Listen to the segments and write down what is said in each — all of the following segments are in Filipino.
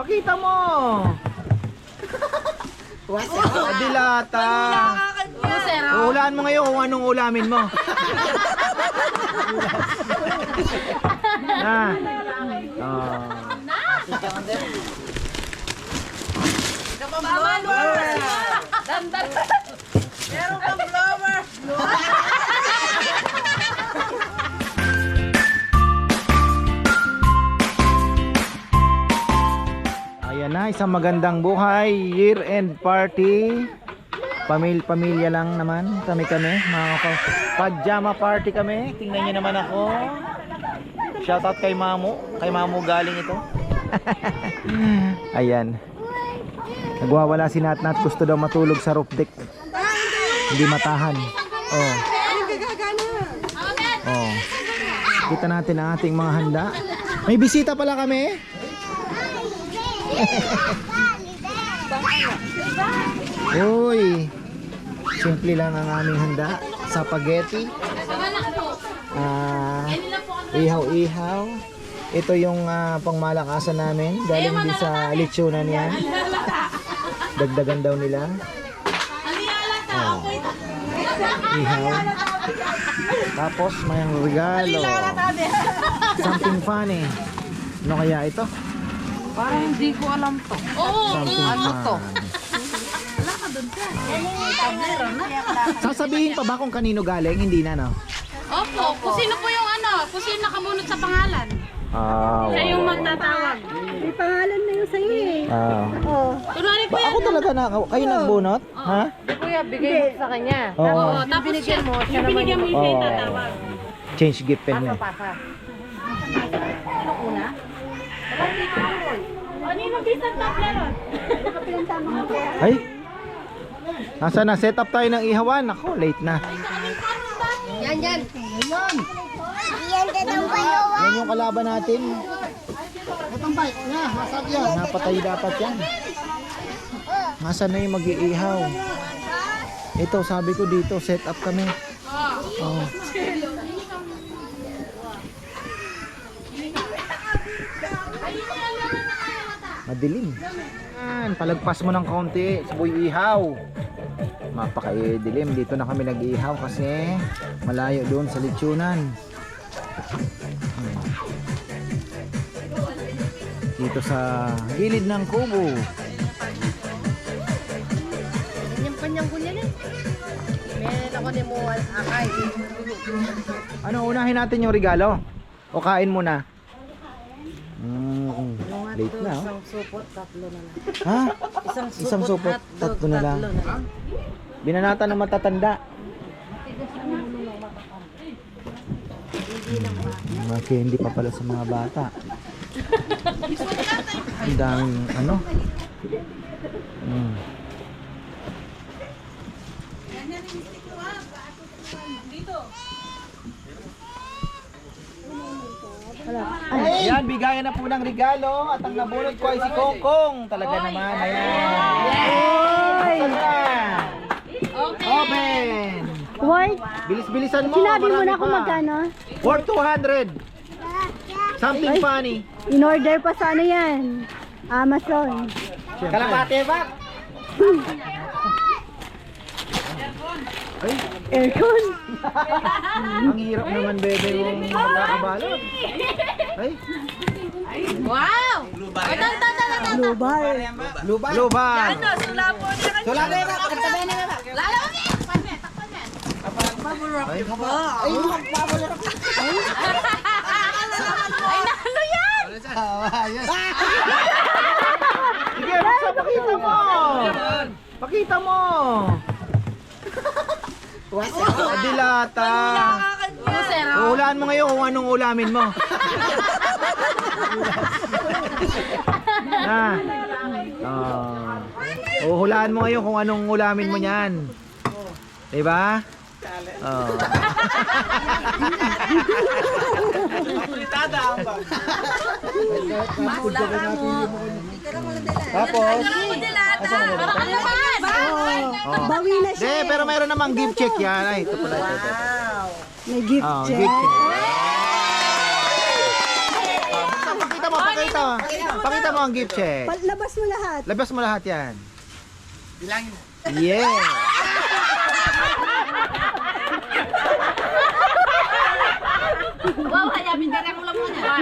Pakita mo! Oh, dilata! Uhulaan mo ngayon kung anong ulamin mo. na. Oh. Ayan na, isang magandang buhay, year-end party. Pamil pamilya lang naman kami kami, mga pajama party kami. Tingnan niyo naman ako. Shoutout kay Mamu, kay Mamu galing ito. Ayan. Nagwawala si Nat Nat, gusto daw matulog sa roof deck. Hindi matahan. Oh. Oh. Kita natin ang ating mga handa. May bisita pala kami. Uy. Simple lang ang aming handa. Spaghetti. Ah, ihaw-ihaw. Ito yung ah, pangmalakasan namin. Galing din sa lechonan yan. Dagdagan daw nila. Oh. Ihaw. Tapos may regalo. Something funny. Ano kaya ito? Parang hindi ko alam to. Something Ano to? Sasabihin pa ba kung kanino galing? Hindi na, no? Opo, kung sino po yung ano, kung sino nakabunot sa pangalan. Ah, Siya yung magtatawag. May pangalan na yun sa'yo eh. ah. Oh. Kunwari po Ba, yan. ako talaga na, kayo nagbunot? Ha? Kuya, bigay mo sa kanya. Oo. Oo, tapos siya, mo, siya yung binigyan mo yung Oo. tatawag. Change gift pen niya. Pasa. Ano Ay! Nasa na, set up tayo ng ihawan. Ako, late na. Yan, yan. Yan yung kalaban natin. Napatay dapat yan. Nasaan na yung mag-iihaw? Ito, sabi ko dito, set up kami. Oh. Madilim. Yan, palagpas mo ng kaunti, saboy ihaw. Mapakaidilim. Dito na kami nag-ihaw kasi malayo doon sa lechonan. Dito sa gilid ng kubo. Kanyang-kanyang ko niyan eh. Meron ako ni mo akay. Ano, unahin natin yung regalo? O kain muna? Mm, late na oh. Isang supot, tatlo na lang. Ha? Isang supot, Isang supot, hotdog, tatlo na lang. tatlo na lang. Binanata ng matatanda. Mga candy pa pala sa mga bata. Ang daming ano. Mm. Ayan, bigayan na po ng regalo at ang nabunot ko ay si Kokong. Talaga naman. Ayan. Na. Open. Worth, Bilis-bilisan mo. sinabi mo marami na kung pa. magkano? Worth 200. Something funny. In order pa sa ano yan? Amazon. Kalapate ba? Ay, Aircon. ang hirap naman bebe yung magkakabalot. Ay, Wow! O, tan, tan, tan, tan. Global. luban. Luban. Sulapo niya ka Sulapo na. Lalo niya! Takpan niya, takpan niya. Ay, Ay, nalo yan! Sige, buksan, pakita mo. Pakita mo. Oh, dilata. Pusero. Uhulaan mo ngayon kung anong ulamin mo. na. Oh. Uhulaan mo ngayon kung anong ulamin mo niyan. Ba? Oh. Tapos, Para kalaban! oh. Bawi na siya. De, pero mayroon namang gift check yan. Ay, ito pala ito. ito. May gift Oh, check. gift check. Pakita mo, pakita pakita. Pakita mo ang gift check. Labas mo lahat. Labas mo lahat yan. Bilangin Yeah. Wow, kaya bindara ko lang mo niya.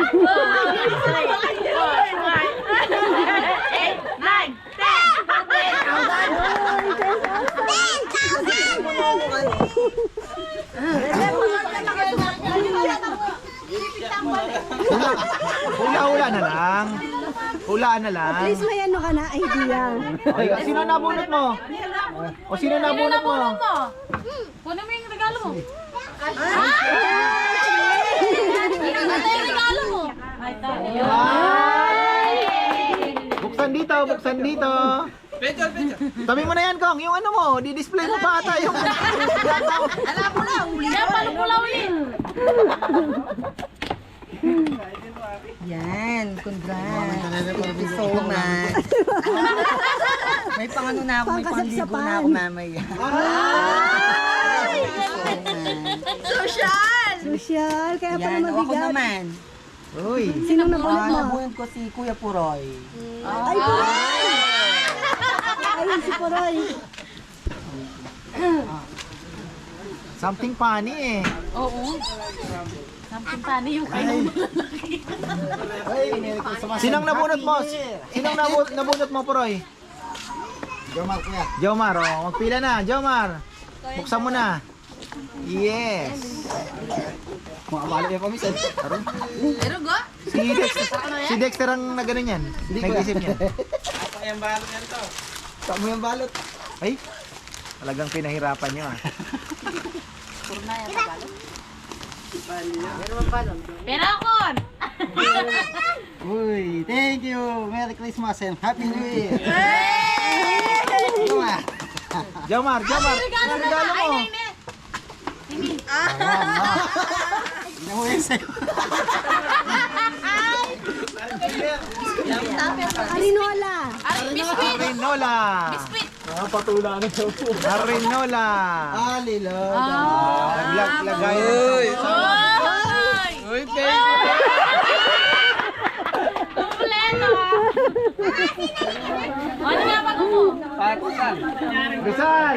Eight, nine, ten. Hula, hula-hula na lang. Hulaan na lang. At least may ano ka na idea. Ay, sino nabunot mo? O sino nabunot mo? mo? Kunin mo yung regalo mo. Ano regalo mo? Buksan dito, buksan dito. Tabi mo na yan, Kong. Yung ano mo, di-display mo pa ata yung... Yan, palupulaw yun. Yan, congrats. Thank you so much. may pangano na ako, may pangligo na ako mamaya. Social, kaya pala Yan, o ako mabigat. naman. Uy. Sinong nabunot Ah, mo? nabunod ko si Kuya Puroy. Ay, Puroy! Ayun si Puroy. Something funny eh. Oo. Sampung tani yung kayo. Sinong nabunot mo? Sinong nabu- nabunot mo, Puroy? Jomar, kuya. Jomar, oh. Magpila na, Jomar. Buksan mo na. Yes. Pero go? Si Dexter, si Dexter ang nagano niyan. Nag-isip niyan. Saan mo yung balot? Ay, talagang pinahirapan niyo ah. Perakon! Uy, thank you. Merry Christmas and Happy New Year. Jomar, Regalo ano regalo Ay, mo? nay, nay. Hindi mo yung sa'yo. Arinola. Ay, biscuit! Arinola. Biscuit! Arinola. Alilo. Naglag lagay. Oy! Uy, thank you! Kompleto! Ano nga bago mo? Rizal.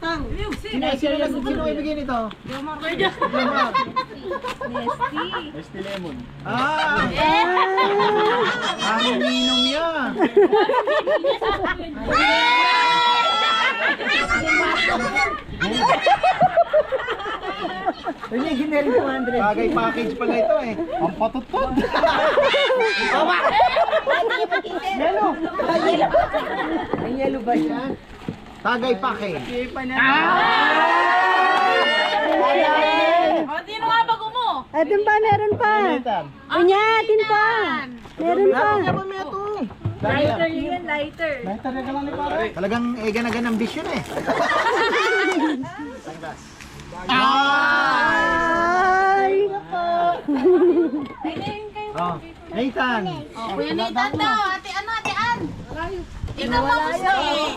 Sino, sino, sino, sino ibigay nito? Jomar. Ah! Ang ninom niya. Ano yung ko, Andre? Bagay package pala ito eh. Ang patutot. Ang yellow ba yan? Tagay package. O, sino nga bago mo? Atin pa, meron pa. Kunyatin pa. Meron pa. Talagang egan-agan ang vision eh. Ay! Oh, Nathan. O, Kuya Nathan daw. Ate ano, ate Ann. Ikaw mo gusto eh.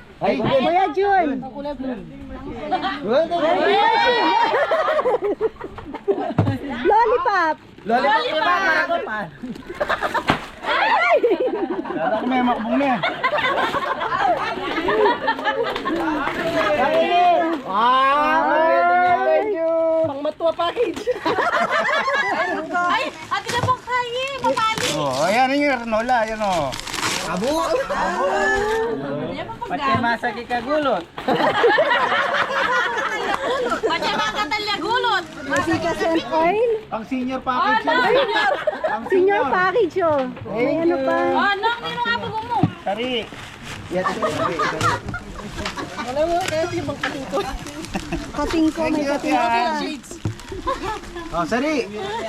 Ay, Kuya Jun. Lollipop. Lollipop! Lala ko may makbong na. Ah, thank you. Ay, ate na bang kaya? Mapali. Oh, ayan yung Arnola, ayan oh. Abo! Pati masaki kagulot. Pati mga katalya gulot. Masika and oil. Ang senior package yan. Ang Senior package oh. May ano pa. Oh, nang nino nga pag mo. Sari. Yan, sari, sari, sari. Kating ko, may kating ko. Oh, sari.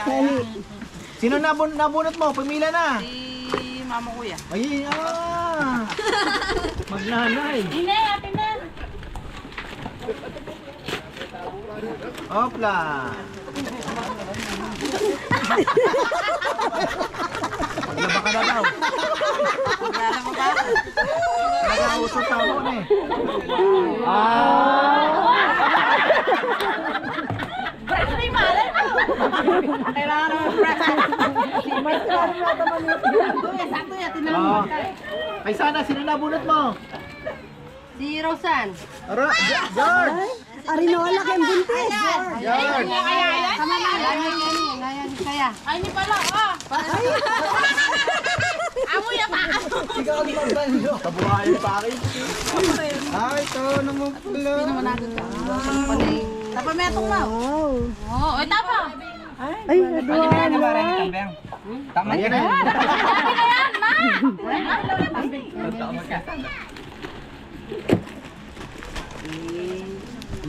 Dali. Sino nabun nabunot mo? Pamila na. Si mama kuya. Ay, ah. Magnanay. Hindi, ate na. Hopla. Maglaba ka na daw. Lalaba ka. Nag-uusap ka mo eh. Ah. Fresh na yung malay mo. Kailangan naman fresh. Sakto yan, tinanong Oh. Ay sana, sino nabunot mo? Si Rosan. Aro, Ge- George! Arinola kayong buntis. George! Kaya yan? Kaya yan, kaya. Ay, hindi pala. Ah. Amoy na pa. Kabuhayan pa akin. Ay, ito naman pala. Tapametong mo. Wow. Oo, ay tapa. Ay, adwala. Tama Ayan na. Dami na yan, ma.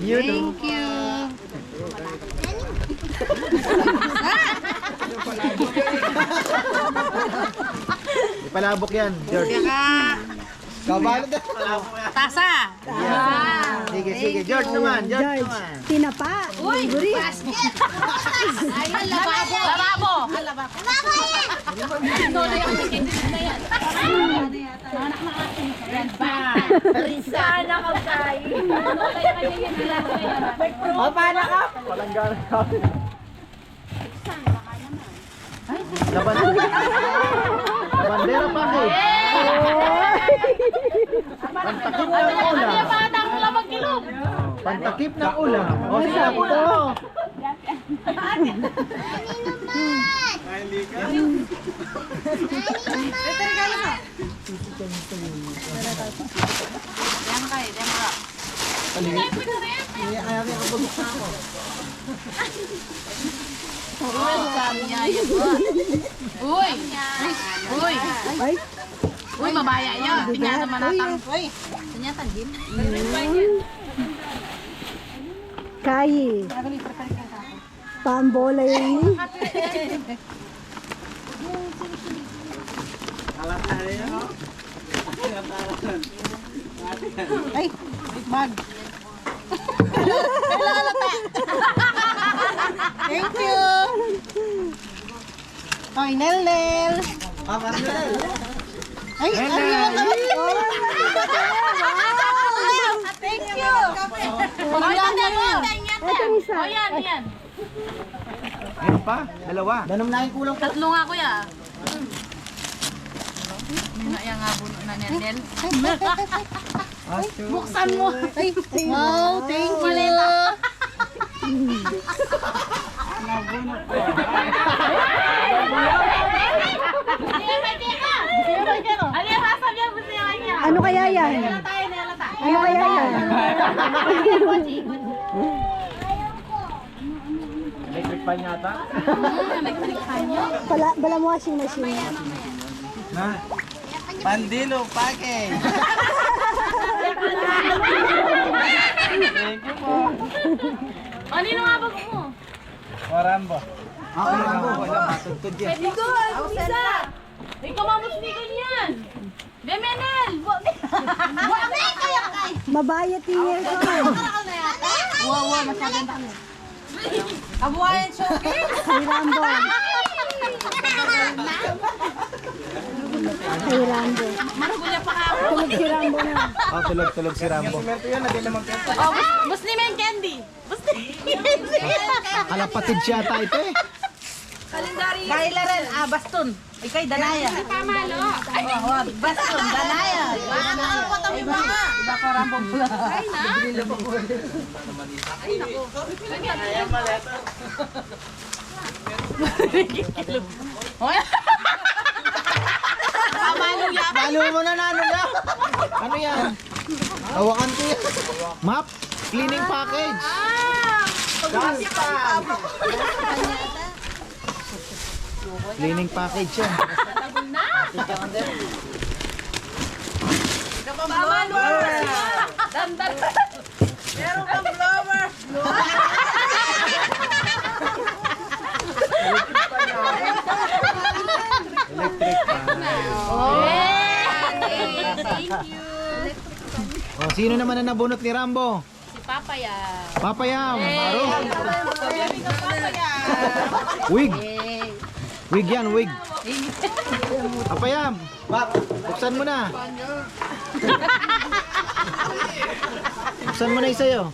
Yun. Thank you. Palabok yan, George. Kabalo na. Tasa. Sige, sige. George naman, George George. naman. Tinapa. Uy, Buri. Ay, lababo. Lababo. Lababo. Ito na yung kikitin na yan. Anak na yan ba? Sana ka tayo. Ano kaya kanya yan? O, paano ka? Palanggana ka. Laban. Labandera pa eh. Pantakip ng Ano ulam. yung bata mo lang magkilog? Pantakip ng ulam. O, sila po na. Yan kayo, yan ka. Uy. Uy! Ay, Uy, mabaya yun. Tingnan naman natang. Uy! Tinyatan din. Kayi. Pambola yun. Thank you. Oy, Nel Nel. Ay, ano yung Thank you! Oh, yan, yan, yan, yan. Itong isa. Oh, yan, yan. Ayun pa, dalawa. Danom na yung kulang. Tatlo nga kuya. Yung nga buno na niyan, Nel. Buksan mo. Ay, wow, thank you. Malita. Ano? Ano kaya yan? Yata. Ano kaya yan? Electric pan yata. Pala, bala mo washing machine. Na. Pandilo, pake. Ano yung nga bag mo? Orambo. Ako lang po, wala matugtod yan. Pwede ko, isa. Ikaw mamusnikan yan. Bemenel! Wame kaya kay! Mabayat yung hair ko. Wow, wow, masyadong dami. Kabuhayan, Shoki! Si Rambo. Ay, Rambo. Tulog si Rambo na. Oh, tulog-tulog si Rambo. Oh, bus- Muslim and candy. Muslim Kalapatid siya ata ito eh. Kaila rin, ah, baston. Ikay, danaya. Oh, oh, baston, danaya. Iba, iba ko rambo pula. Ay, na. Lalo mo na na, ano na? Ano yan? Hawakan ko yan. Map? Cleaning package. Cleaning package yan. Tama, lo. Dandar. Meron kang blower. Electric pan. Thank you. Oh, sino naman ang nabunot ni Rambo? Si Papa yan. Papayam. Aro. Wig. Wig yan, wig. Papayam. Buksan mo na. Buksan mo na yung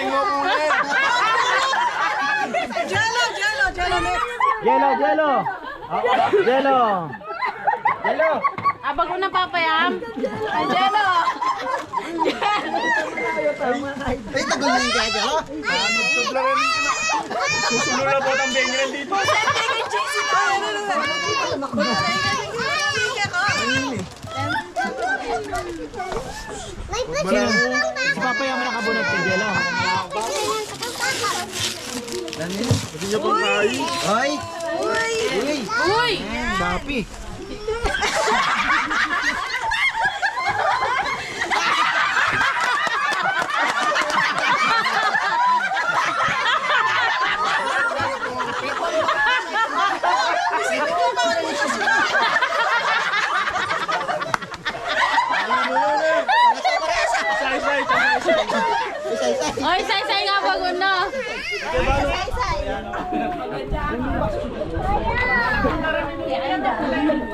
yan nung kasya? Jello, jello. Oo, jello. Jello. Abag ko na Papa yan. Angelo. Ay, tagal na yung kaya, oh. Sino? Si Papayam ang nakabunot kay jello. Hoy! Uy! Uy! Shapi. Oy, say-say nga pag uno.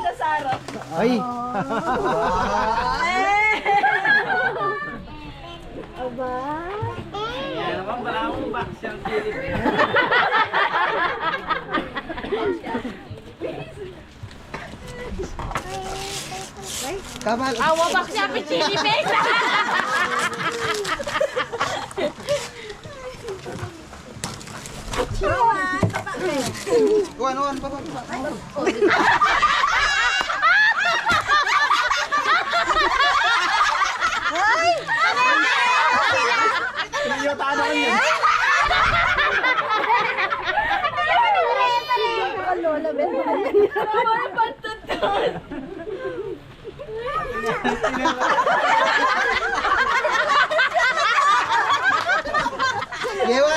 Tita Sara. Ay. Kamal. Awa bak siya pichili face. Kuhan, kuhan, pa, pa, pa. Yewa.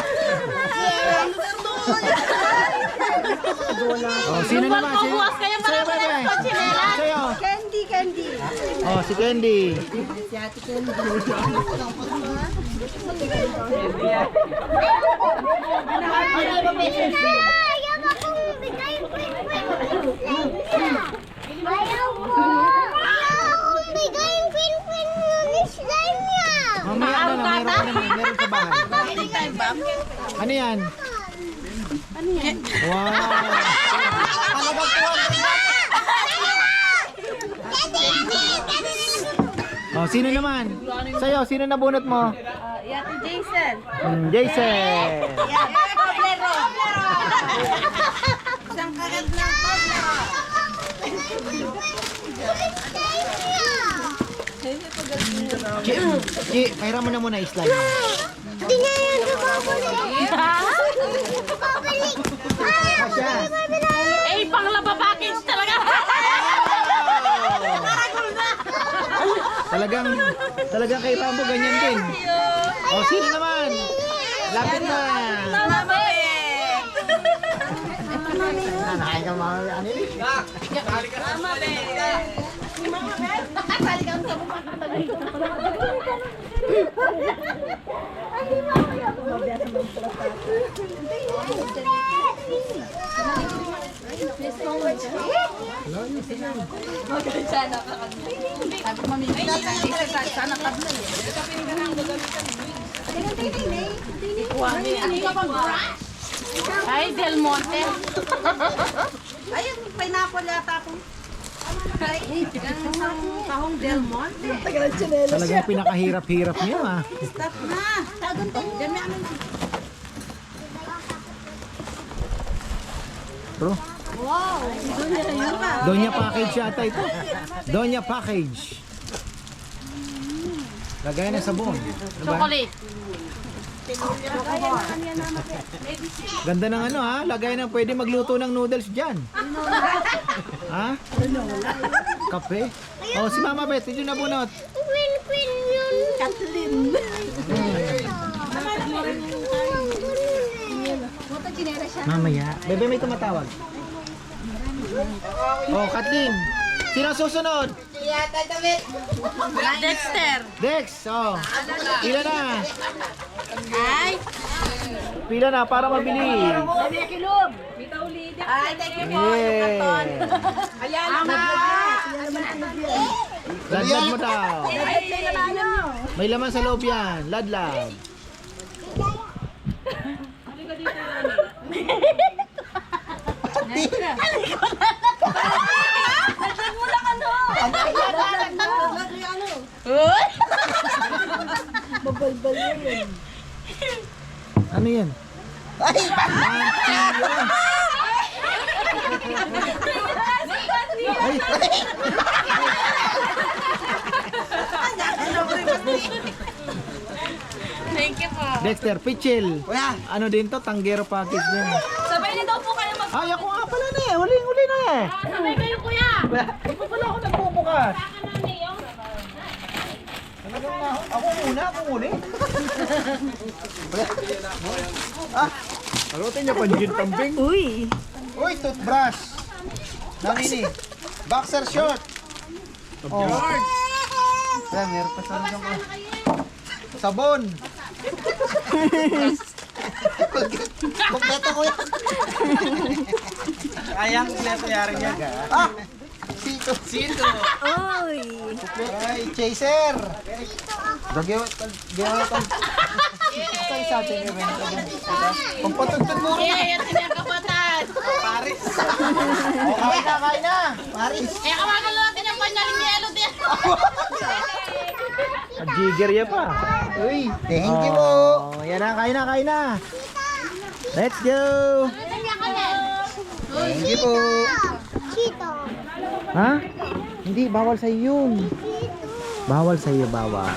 Oh, sino Lumpal naman? ko, Sino? bukas kayo Sa'yo, marami Oh, si Candy. Si Ate Candy. Mamaya na lang, meron ka naman, meron sa bahay. Ano yan? Ano yan? Wow! Talagang po ang Oh, sino naman? Sa'yo, sino nabunot mo? Yati Jason. Mm, Jason! Isang kagat na Toblero. Chi, Chi, pahiram mo na muna slide. Kasya. Eh, panglaba package Talagang, talagang kay Pambo ganyan din. Oh, sino naman? Lapit na. Nakain ka mga ano yun? Ay, Del Monte. Ayun, pineapple yata po. Ay, kahong Del Monte. Talagang pinakahirap-hirap niyo ah. Stop na. Diyan may amin. Bro. Wow. Donya package yata ito. Donya package. Lagay na sabon. Diba? Chocolate. Ganda ng ano ha, lagay na pwede magluto ng noodles dyan. ha? Kape? Oh, si Mama Beth, hindi na bunot. Mamaya. Bebe, may tumatawag. Oh, Kathleen. Sino ang susunod? Dexter. Dex, oh. Pila na. Ay. Pila na para mabili. Ay, thank you Yeah. Ayan na. Ladlad mo daw. May laman sa loob yan. Ladlad. Ano yan? Ay! Ay! Thank you po. Dexter, pichil. Kuya, Ano din to? Tanggero package din. Sabay niyo daw po kayo mag... Ay, ako nga pala na eh. Huling huli na eh. Sabay kayo, kuya. Hindi pa pala ako nagbubukas. Talagang na, ako muna, ako muli. ah, palutin niyo panjin tambing. Uy. Uy, toothbrush. Namini. Boxer short. Oh. Kaya meron pa sa ko. Sabon. Kompleto ko yan. Ayang kompleto yari niya. Ah! Sito. Sito. Uy. Ay, chaser. Gagawa gagawa ka. Ito isa atin yung event ko dun. Pampatugtog mo rin. Eh, yan yung kapatid. Paris. O, kain na, kain na. Paris. Eh, kawagan lang natin yung panyaling yelo din. Jigger ya pa. Uy, thank you po. Yan na, kain na, kain na. Let's go. Thank you po. Ha? Hindi, bawal sa yun. Bawal sa iyo, bawal.